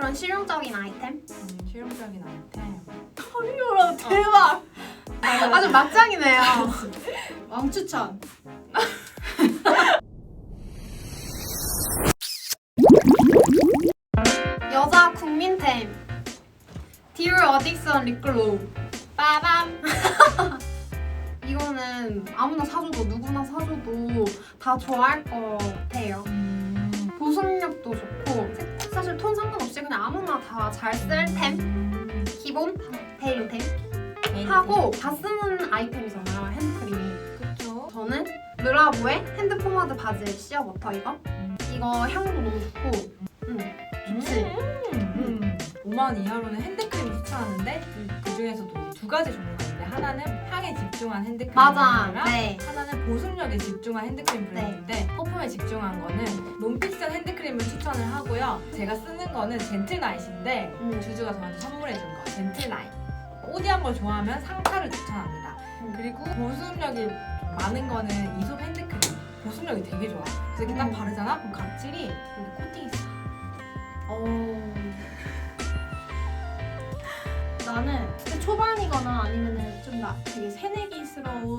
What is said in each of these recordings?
그런 실용적인 아이템? 음, 실용적인 아이템. 헐리우드 대박. 아주 막장이네요. 왕추천. 여자 국민템. 디올 어딕션 립글로우. 빠밤. 이거는 아무나 사줘도 누구나 사줘도 다 좋아할 것 같아요. 음. 보습력도 좋고 아무나 다 잘 쓸 템. 음. 기본 베일템 베이비. 하고 다 쓰는 아이템이잖아요 핸드크림이. 그쵸. 저는 르라보의 핸드 포마드 바질 시어 버터 이거. 음. 이거 향도 너무 좋고. 음. 좋지. 음. 5만 이하로는 핸드크림 추천하는데 그 중에서도 두 가지 종류가 있는데 하나는 향에 집중한 핸드크림 맞아. 브랜드랑 네. 하나는 보습력에 집중한 핸드크림 브랜드인데 퍼퓸에 집중한 거는 논픽션 핸드크림을 추천을 하고요. 제가 쓰는 거는 젠틀나잇인데 음. 주주가 저한테 선물해 준 거 젠틀나잇. 오디한 걸 좋아하면 상타를 추천합니다. 음. 그리고 보습력이 좀 많은 거는 이솝 핸드크림. 보습력이 되게 좋아. 그래서 이렇게 딱 음. 바르잖아? 그럼 각질이 여기 코팅이 싹. 어. 나는 초반이거나 아니면은 좀 나 되게 새내기스러운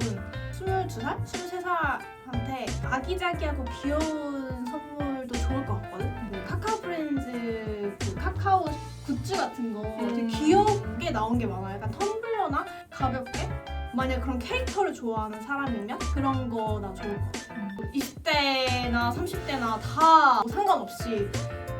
22살? 23살한테 아기자기하고 귀여운 선물도 좋을 것 같거든? 그 카카오 프렌즈 그 카카오 굿즈 같은 거 되게 음. 귀엽게 나온 게 많아요. 약간 텀블러나 가볍게? 만약 그런 캐릭터를 좋아하는 사람이면 그런 거 나 좋을 것 같아. 음. 20대나 30대나 다 상관없이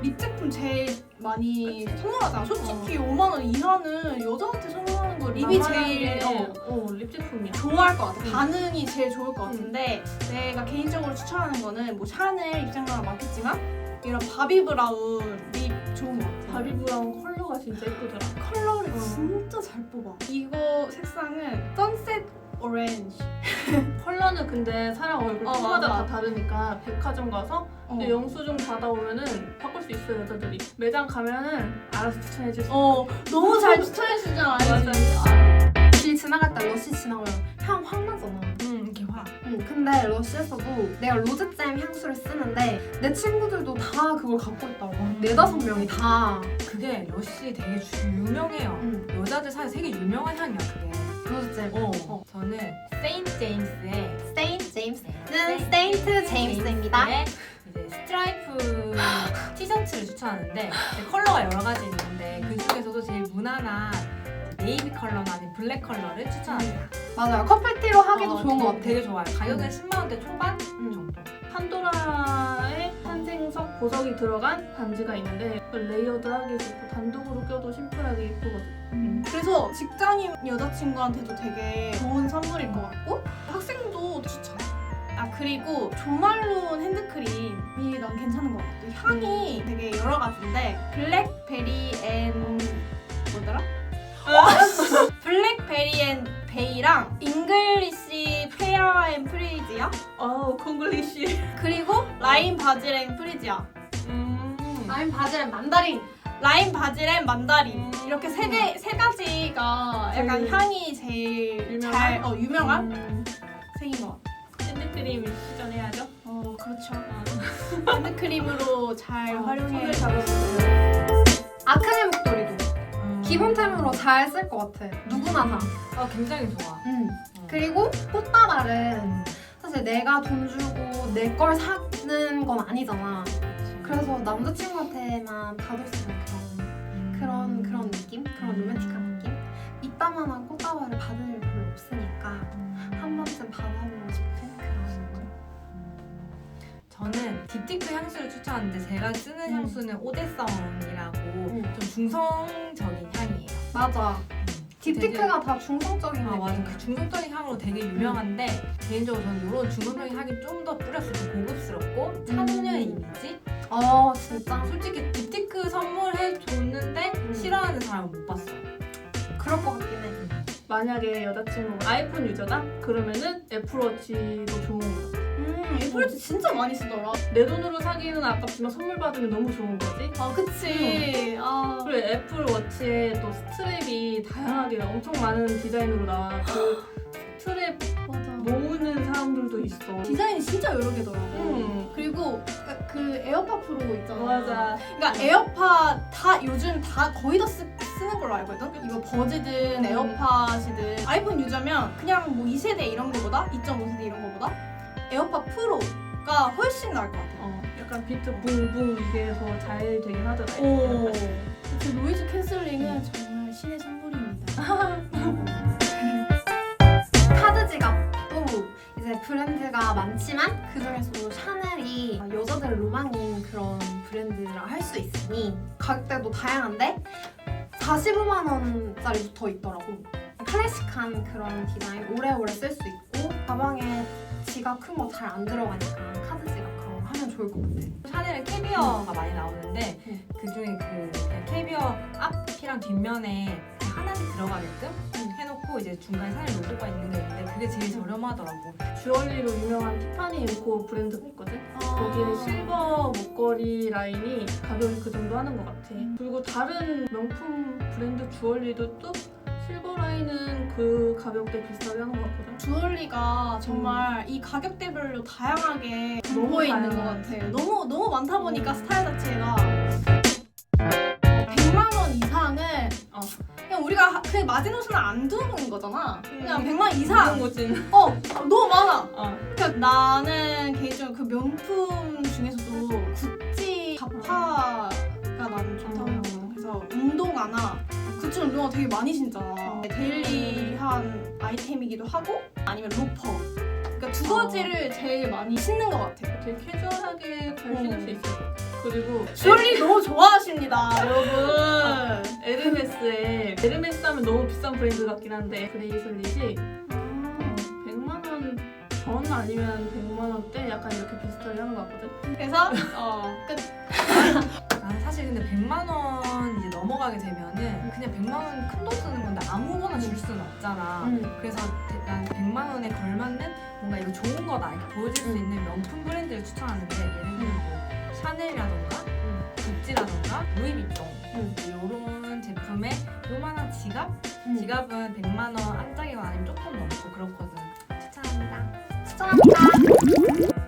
립 제품 제일 많이 선물하잖아. 솔직히 5만 원 이하는 여자한테 선물하는 거 립이 제일 어, 어, 립 제품이야. 좋아할 것 같아. 음. 반응이 제일 좋을 것 같은데 내가 개인적으로 추천하는 거는 뭐 샤넬 입장료가 많겠지만 이런 바비 브라운 립 좋은 것 같아. 바비 브라운 컬러가 진짜 예쁘더라. 컬러를 어. 진짜 잘 뽑아. 이거 색상은 선셋 오렌지. 컬러는 근데 사람 얼굴 어, 맞아. 다 다르니까 백화점 가서 어. 근데 영수증 받아오면은 바꿀 수 있어요 여자들이. 매장 가면은 알아서 추천해 줄 수. 어 너무 잘 추천해 주잖아. 맞아. 길 지나갈 때 러쉬 지나면 향 확 나잖아. 음, 이렇게 확. 응, 근데 러쉬에서도 내가 로즈잼 향수를 쓰는데 내 친구들도 다 그걸 갖고 있더라고. 한 네다섯 명이 다. 그게 러쉬 되게 주- 유명해요. 응, 여자들 사이에 되게 유명한 향이야, 그게. 로즈잼. 어. 저는 세인트 제임스의 세인트 제임스는 네. 세인트 제임스입니다. 제임스의 이제 스트라이프 티셔츠를 추천하는데 이제 컬러가 여러 가지 있는데 그 중에서도 제일 무난한 네이비 컬러나 아니면 블랙 컬러를 추천합니다. 맞아요. 커플티로 하기도 어, 좋은 것저 같아. 되게 좋아요. 가격은 10만 원대 초반 응. 정도. 판도라의 한생석 보석이 들어간 반지가 있는데 레이어드하기 좋고 단독으로 껴도 심플하게 예쁘거든. 음, 그래서 직장인 여자친구한테도 되게 좋은 선물일 것 같고 학생도 추천. 아 그리고 조말론 핸드크림이 난 괜찮은 것 같아. 향이 되게 여러 가지인데 블랙베리 앤 뭐더라? 블랙베리 앤 베이랑 잉글리시 페어 앤 프리지아 어우 콩글리시. 그리고 라임 바질 앤 프리지아 음. 라임 바질 만다린. 라임 바질 앤 만다린 음. 이렇게 세 개 세 가지가 약간 제일 향이 제일 유명한? 잘 어, 유명한 음, 색인 것 같아. 핸드크림 시전해야죠. 어 그렇죠. 핸드크림으로 잘 어, 활용해. 손을 잡아보세요. 아크네 목도리도 음. 기본템으로 잘 쓸 것 같아. 누구나 다. 아, 굉장히 좋아. 응. 어. 그리고 꽃다발은 사실 내가 돈 주고 내 걸 사는 건 아니잖아. 그래서 남자친구한테만 받을 수 있는 그런 그런 그런 느낌, 그런 로맨틱한 느낌. 이따만한 꽃다발을 받을 일 별로 없으니까 한 번쯤 받아보고 싶은 그런. 저는 딥티크 향수를 추천하는데 제가 쓰는 음. 향수는 오데성이라고 음. 좀 중성적인 향이에요. 맞아. 딥티크가 다 중성적인 아 맞아. 그 중성적인 향으로 되게 유명한데 개인적으로 저는 이런 중성적인 향이 좀 더 뿌렸을 때 고급스럽고 차분한 이미지 어 진짜 솔직히 딥티크 선물해 줬는데 음. 싫어하는 사람은 못 봤어요 그럴 것 같긴 해. 만약에 여자친구가 아이폰 유저다? 그러면은 애플워치도 좋은 거 같아. 음 애플워치 진짜 많이 쓰더라. 내 돈으로 사기는 아깝지만 선물 받으면 너무 좋은 거지. 아 그치. 아 그리고 애플워치에 또 스트랩이 다양하게 엄청 많은 디자인으로 나와. 그 스트랩 사람들도 있어. 디자인이 진짜 여러 개더라고. 음. 그리고 그 그 에어팟 프로 있잖아. 맞아. 그러니까 에어팟 다 요즘 다 거의 다 쓰, 쓰는 걸로 알거든. 이거 버즈든 에어팟이든 아이폰 유저면 그냥 뭐 2세대 이런 거보다 2.5세대 이런 거보다 에어팟 프로가 훨씬 나을 것 같아. 어, 약간 비트 붕붕 이게 더 잘 되긴 하더라. 오. 그 노이즈 캔슬링은 정말 신의 선물입니다. 이제 브랜드가 많지만 그 중에서도 샤넬이 여자들 로망인 그런 브랜드라 할 수 있으니 가격대도 다양한데 45만 원짜리부터 있더라고. 클래식한 그런 디자인 오래오래 쓸 수 있고 가방에 지갑 큰 거 잘 안 들어가니까 카드 지갑 그런 거 하면 좋을 것 같아. 샤넬은 캐비어가 많이 나오는데 음. 그 중에 그 캐비어 앞이랑 뒷면에 하나씩 들어가게끔 음. 해놓고 이제 중간에 샤넬 로고가 있는 게 있는데 그게 제일 저렴하더라고. 주얼리로 유명한 티파니 앤코 브랜드가 있거든. 아. 거기에 실버 목걸이 라인이 가격이 그 정도 하는 것 같아. 그리고 다른 명품 브랜드 주얼리도 또 실버 라인은 그 가격대 비슷하게 하는 것 같거든. 주얼리가 정말 이 가격대별로 다양하게 너무 너무 있는 것 다양하지. 같아요. 너무 너무 많다 보니까 음. 스타일 자체가 우리가 하- 그 마지노선을 안 두는 거잖아. 그냥 음. 100만 이상. 모진. 어 너무 많아. 어. 그러니까 나는 개인적으로 그 명품 중에서도 구찌 가파가 나는 좋다고 음. 생각하거든. 그래서 운동화나 구찌 운동화 되게 많이 신잖아. 어. 데일리한 아이템이기도 하고 아니면 로퍼. 그러니까 두 어. 가지를 제일 많이 신는 것 같아. 되게 캐주얼하게 잘 신을 어. 수 있을 것 같아. 그리고 주얼리 너무 좋아하십니다, 여러분. 에르메스 하면 너무 비싼 브랜드 같긴 한데 그레이슬릿이 어, 100만 원 전 아니면 100만 원대 약간 이렇게 비슷하게 하는 것 같거든. 그래서 어, 끝. 나는 사실 근데 100만 원 이제 넘어가게 되면은 그냥 100만 원 큰 돈 쓰는 건데 아무거나 줄 수는 없잖아. 음. 그래서 대- 난 100만 원에 걸맞는 뭔가 이거 좋은 거다 이렇게 보여줄 수 음. 있는 명품 브랜드를 추천하는데 예를 들면 뭐 샤넬이라던가 구찌라던가 루이비통 음. 이런 지갑? 음. 지갑은 100만 원 안짝이거나 아니면 조금 넘고 그렇거든. 추천합니다. 추천합니다.